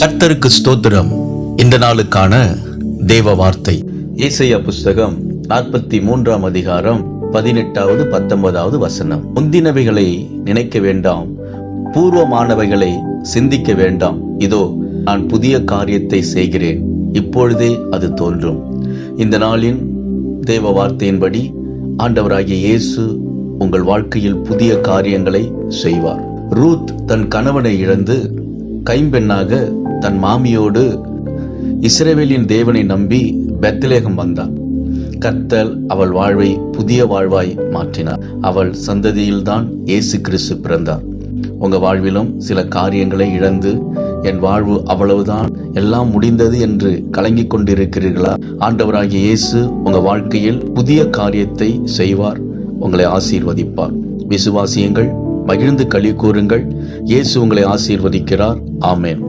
கர்த்தருக்கு ஸ்தோத்திரம். இந்த நாளுக்கான தேவ வார்த்தை. ஏசையா புஸ்தகம் நாற்பத்தி மூன்றாம் அதிகாரம் பதினெட்டாவது பத்தொன்பதாவது வசனம். முந்தினவைகளை நினைக்க வேண்டாம் பூர்வமானவைகளை சிந்திக்க வேண்டாம். இதோ நான் புதிய காரியத்தை செய்கிறேன். இப்பொழுதே அது தோன்றும். இந்த நாளின் தேவ வார்த்தையின்படி ஆண்டவராகிய இயேசு உங்கள் வாழ்க்கையில் புதிய காரியங்களை செய்வார். ரூத் தன் கணவனை இழந்து கைம்பெண்ணாக தன் மாமியோடு இஸ்ரேவேலின் தேவனை நம்பி பெத்லேகம் வந்தான். கர்த்தர் அவள் வாழ்வை புதிய வாழ்வாய் மாற்றினார். அவள் சந்ததியில்தான் இயேசு கிறிஸ்து பிறந்தார். உங்க வாழ்விலும் சில காரியங்களை இழந்து என் வாழ்வு அவ்வளவுதான் எல்லாம் முடிந்தது என்று கலங்கிக் கொண்டிருக்கிறீர்களா? ஆண்டவராகிய இயேசு உங்க வாழ்க்கையில் புதிய காரியத்தை செய்வார் உங்களை ஆசீர்வதிப்பார். விசுவாசியங்கள் மகிழ்ந்து களி கூறுங்கள் இயேசு உங்களை ஆசீர்வதிக்கிறார். ஆமேன்.